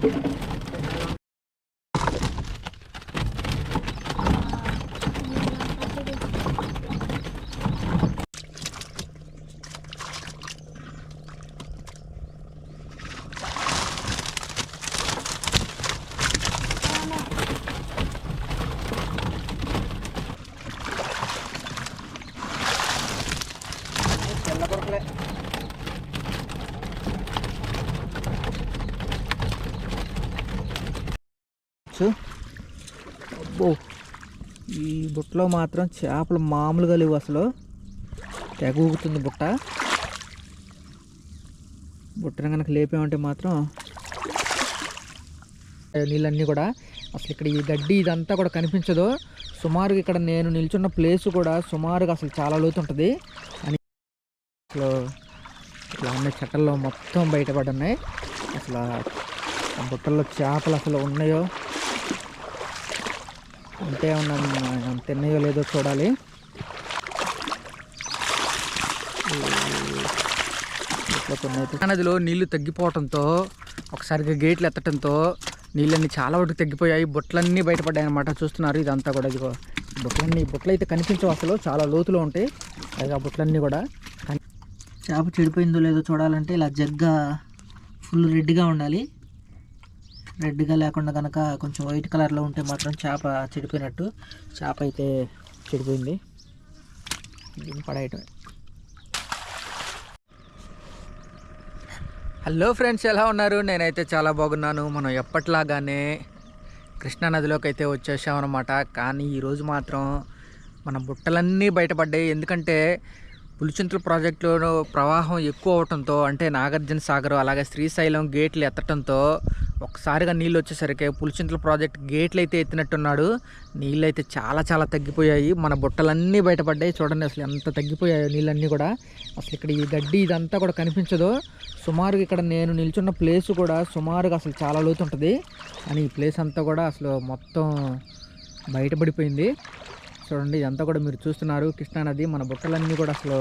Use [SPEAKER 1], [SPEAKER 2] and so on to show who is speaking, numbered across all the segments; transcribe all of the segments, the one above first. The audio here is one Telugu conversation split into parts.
[SPEAKER 1] Thank you. అబ్బో. ఈ బుట్టలో మాత్రం చేపలు మామూలుగా లేవు అసలు. తెగ ఊగుతుంది బుట్ట. బుట్టను కనుక లేపామంటే మాత్రం నీళ్ళన్నీ కూడా అసలు ఇక్కడ ఈ గడ్డి ఇదంతా కూడా కనిపించదు. సుమారుగా ఇక్కడ నేను నిల్చున్న ప్లేస్ కూడా సుమారుగా అసలు చాలా లోతు ఉంటుంది అని అసలు ఇట్లా ఉన్న చెట్టల్లో మొత్తం బయటపడున్నాయి అసలు ఆ బుట్టల్లో చేపలు అసలు ఉన్నాయో ఉంటే ఉన్నాను తిన్నాయో లేదో చూడాలి. నదిలో నీళ్ళు తగ్గిపోవడంతో ఒకసారిగా గేట్లు ఎత్తడంతో నీళ్ళన్నీ చాలా వరకు తగ్గిపోయాయి. బుట్టలన్నీ బయటపడ్డాయి అనమాట చూస్తున్నారు ఇదంతా కూడా ఇదిగో. ఈ బుట్టలన్నీ బుట్టలు అయితే కనిపించవు అసలు. చాలా లోతులో ఉంటాయి. పైగా ఆ బుట్టలన్నీ కూడా చేప చెడిపోయిందో లేదో చూడాలంటే ఇలా జగ్గా ఫుల్ రెడ్గా ఉండాలి. రెడ్గా లేకుండా కనుక కొంచెం వైట్ కలర్లో ఉంటే మాత్రం చేప చెడిపోయినట్టు. చేప అయితే చెడిపోయింది. దీన్ని పడేయటం హలో ఫ్రెండ్స్ ఎలా ఉన్నారు? నేనైతే చాలా బాగున్నాను. మనం ఎప్పట్లాగానే కృష్ణానదిలోకి అయితే వచ్చేసామన్నమాట. కానీ ఈరోజు మాత్రం మన బుట్టలన్నీ బయటపడ్డాయి. ఎందుకంటే పులిచింతల ప్రాజెక్టులో ప్రవాహం ఎక్కువ అవటంతో అంటే నాగార్జున సాగర్ అలాగే శ్రీశైలం గేట్లు ఎత్తటంతో ఒకసారిగా నీళ్ళు వచ్చేసరికి పులిచింతల ప్రాజెక్ట్ గేట్లు అయితే ఎత్తినట్టున్నాడు. నీళ్ళు అయితే చాలా చాలా తగ్గిపోయాయి. మన బుట్టలన్నీ బయటపడ్డాయి. చూడండి అసలు ఎంత తగ్గిపోయాయి నీళ్ళన్నీ కూడా. అసలు ఇక్కడ ఈ గడ్డి ఇదంతా కూడా కనిపించదు. సుమారుగా ఇక్కడ నేను నిల్చున్న ప్లేస్ కూడా సుమారుగా అసలు చాలా లోతు ఉంటుంది అని ఈ ప్లేస్ అంతా కూడా అసలు మొత్తం బయటపడిపోయింది. చూడండి ఇదంతా కూడా మీరు చూస్తున్నారు. కృష్ణానది మన బుట్టలన్నీ కూడా అసలు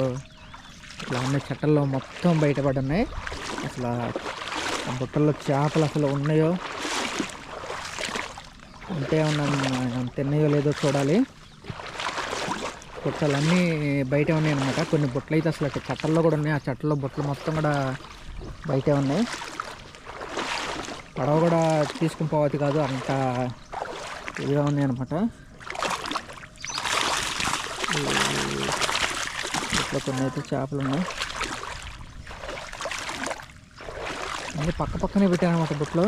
[SPEAKER 1] ఇట్లా ఉన్న చెట్టల్లో మొత్తం బయటపడున్నాయి. అసలు బుట్టల్లో చేపలు అసలు ఉన్నాయో? ఉంటే ఉన్న తిన్నాయో లేదో చూడాలి. బుట్టలన్నీ బయటే ఉన్నాయి అనమాట కొన్ని బుట్టలు అయితే అసలు అక్కడ చట్టల్లో కూడా ఉన్నాయి. ఆ చట్టల్లో బుట్టలు మొత్తం కూడా బయటే ఉన్నాయి. పడవ కూడా తీసుకుని పోవద్దు కాదు అంత ఇదిగా ఉన్నాయి అనమాట ఇట్లా కొన్ని అయితే చేపలు ఉన్నాయి. అన్ని పక్క పక్కనే పెట్టాను అనమాట బుట్టలో.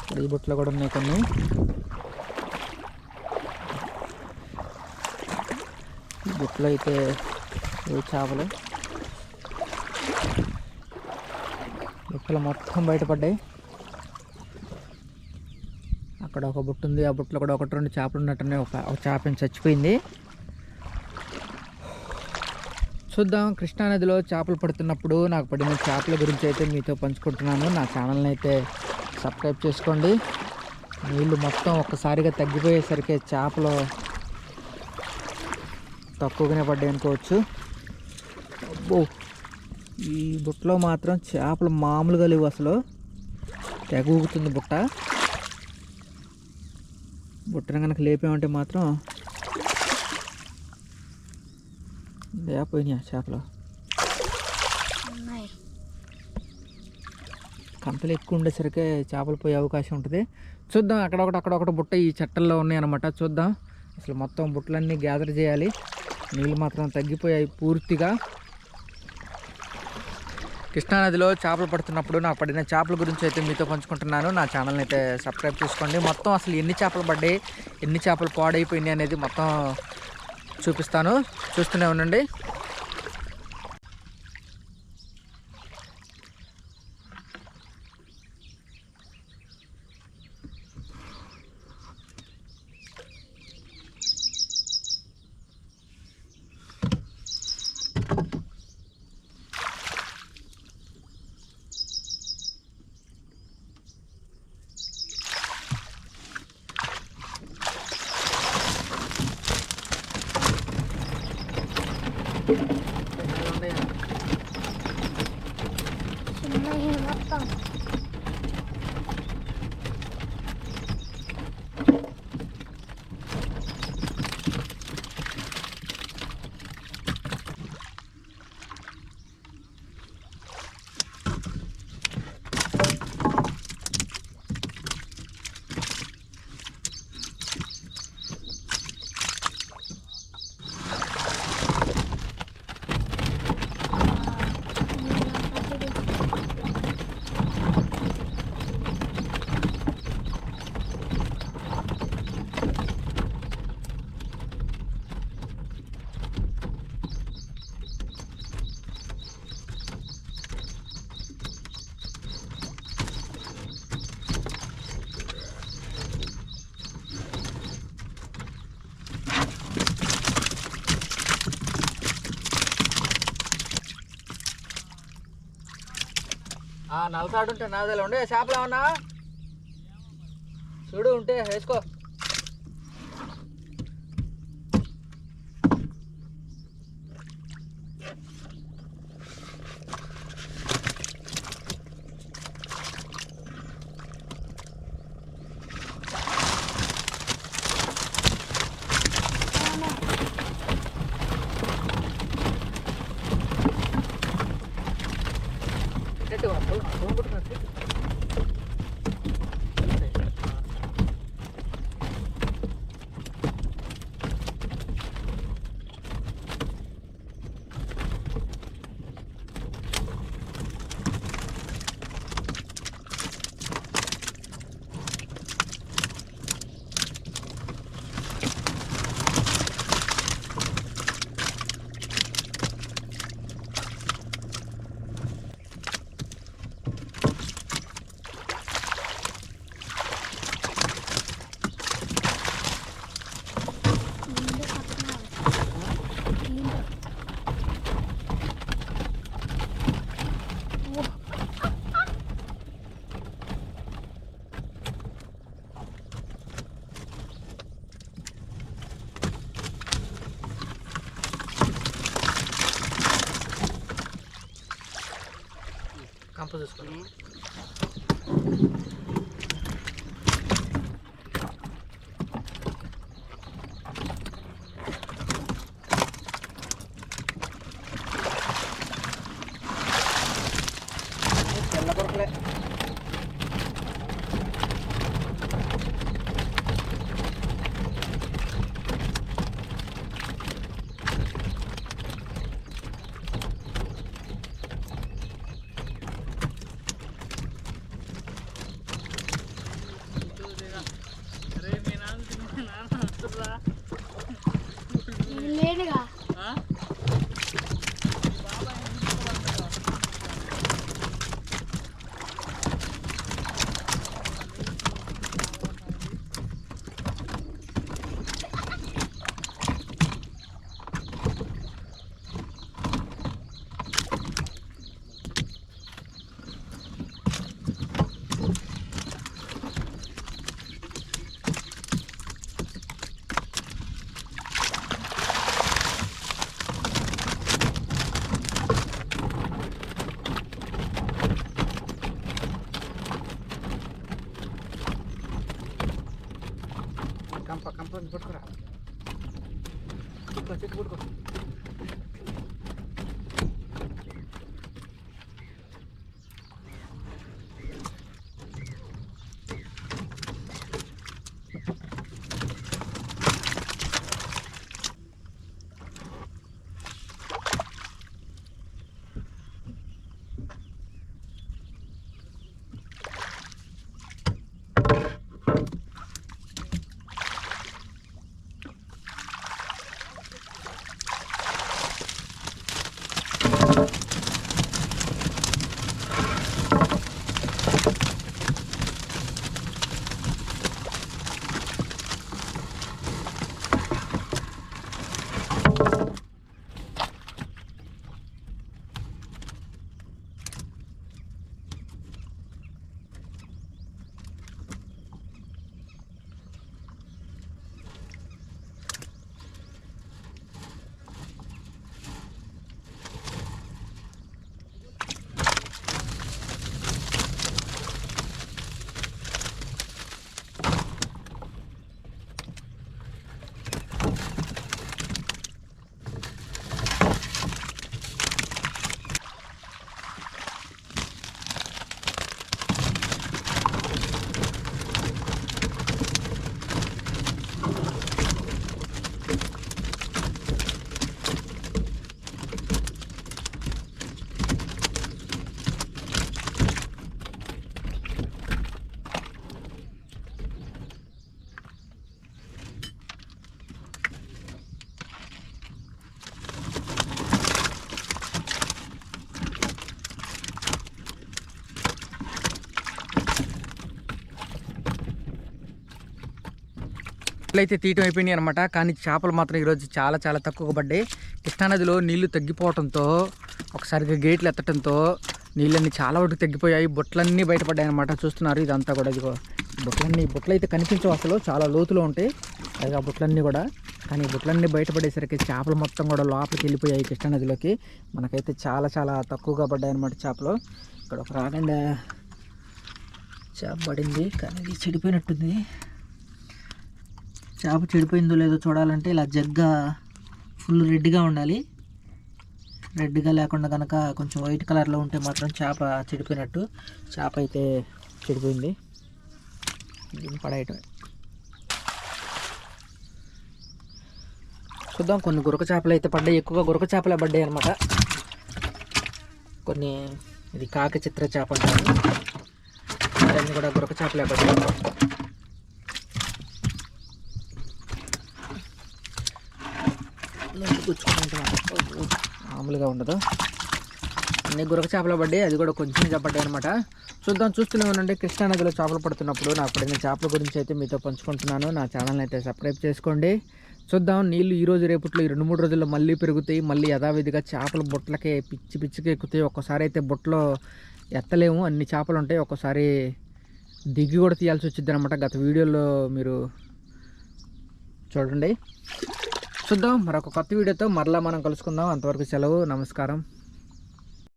[SPEAKER 1] ఇక్కడ ఈ బుట్టలో కూడా ఉన్నాయి కొన్ని. ఈ బుట్టలో అయితే ఇవి చేపలు? బుట్టలు మొత్తం బయటపడ్డాయి. అక్కడ ఒక బుట్ట ఉంది. ఆ బుట్టలో కూడా ఒకటి రెండు చేపలు ఉన్నట్టున్నాయి. ఒక ఒక చేప చచ్చిపోయింది. చూద్దాం. కృష్ణానదిలో చేపలు పడుతున్నప్పుడు నాకు పడిన చేపల గురించి అయితే మీతో పంచుకుంటున్నాను. నా ఛానల్ని అయితే సబ్స్క్రైబ్ చేసుకోండి. నీళ్ళు మొత్తం ఒక్కసారిగా తగ్గిపోయేసరికి చేపలు తక్కువగానే పడ్డాయి అనుకోవచ్చు. అబ్బో! ఈ బుట్టలో మాత్రం చేపలు మామూలుగా లేవు అసలు. తెగ ఊగుతుంది బుట్ట. బుట్టను కనుక లేపామంటే మాత్రం లేకపోయినాయి చేపలు కంతలు ఎక్కువ ఉండేసరికి చేపలు పోయే అవకాశం ఉంటుంది చూద్దాం అక్కడొకటి అక్కడొకటి బుట్ట ఈ చెట్టల్లో ఉన్నాయి అనమాట చూద్దాం అసలు మొత్తం బుట్టలన్నీ గ్యాదర్ చేయాలి నీళ్ళు మాత్రం తగ్గిపోయాయి పూర్తిగా కృష్ణానదిలో చేపలు పడుతున్నప్పుడు నాకు పడిన చేపల గురించి అయితే మీతో పంచుకుంటున్నాను నా ఛానల్ని అయితే సబ్స్క్రైబ్ చేసుకోండి మొత్తం అసలు ఎన్ని చేపలు పడ్డాయి ఎన్ని చేపలు పాడైపోయినాయి అనేది మొత్తం చూపిస్తాను. చూస్తూనే ఉండండి. నలసాడు ఉంటే నాదేలా ఉండే చేపలు ఏమన్నా చూడు ఉంటే వేసుకో. campus as well. అయితే తీయటం అయిపోయినాయి అనమాట కానీ చేపలు మాత్రం ఈరోజు చాలా చాలా తక్కువ పడ్డాయి. కృష్ణానదిలో నీళ్ళు తగ్గిపోవడంతో ఒకసారిగా గేట్లు ఎత్తడంతో నీళ్ళన్నీ చాలా వరకు తగ్గిపోయాయి. బొట్లన్నీ బయటపడ్డాయి అనమాట చూస్తున్నారు ఇదంతా కూడా. ఇదిగో బుట్లన్నీ బొట్లు అయితే కనిపించవు అసలు. చాలా లోతులో ఉంటాయి. పైగా బుట్లన్నీ కూడా. కానీ బుట్లన్నీ బయటపడేసరికి చేపలు మొత్తం కూడా లోపలికి వెళ్ళిపోయాయి కృష్ణానదిలోకి మనకైతే చాలా చాలా తక్కువగా పడ్డాయి అనమాట చేపలు. ఇక్కడ ఒక రాగండా చేప పడింది. కానీ చెడిపోయినట్టుంది. చేప చెడిపోయిందో లేదో చూడాలంటే ఇలా జగ్గా ఫుల్ రెడ్గా ఉండాలి. రెడ్గా లేకుండా కనుక కొంచెం వైట్ కలర్లో ఉంటే మాత్రం చేప చెడిపోయినట్టు. చేప అయితే చెడిపోయింది. దీన్ని పడేయటం చూద్దాం కొన్ని గురక చేపలు అయితే పడ్డాయి. ఎక్కువగా గురక చేపలే పడ్డాయి అనమాట కొన్ని ఇది కాక చిత్ర చేప అంటారు. కూడా గురక చేపలే పడ్డాయి. మామూలుగా ఉండదు. అన్ని గురక చేపలు పడ్డాయి. అది కూడా కొంచెం చేపడ్డాయి అనమాట చూద్దాం చూస్తూనే ఉండండి. కృష్ణానదిలో చేపలు పడుతున్నప్పుడు నా పడిన చేపల గురించి అయితే మీతో పంచుకుంటున్నాను. నా ఛానల్ని అయితే సబ్స్క్రైబ్ చేసుకోండి. చూద్దాం నీళ్ళు ఈ రోజు రేపట్లో ఈ రెండు మూడు రోజుల్లో మళ్ళీ పెరుగుతాయి. మళ్ళీ యథావిధిగా చేపలు బుట్టలకే పిచ్చి పిచ్చికి ఎక్కుతాయి. ఒక్కసారి అయితే బుట్టలో ఎత్తలేము. అన్ని చేపలు ఉంటాయి. ఒక్కసారి దిగి కూడా తీయాల్సి వచ్చింది అనమాట గత వీడియోలో మీరు చూడండి. చూద్దాం. మరొక కొత్త వీడియోతో మరలా మనం కలుసుకుందాం. అంతవరకు సెలవు నమస్కారం.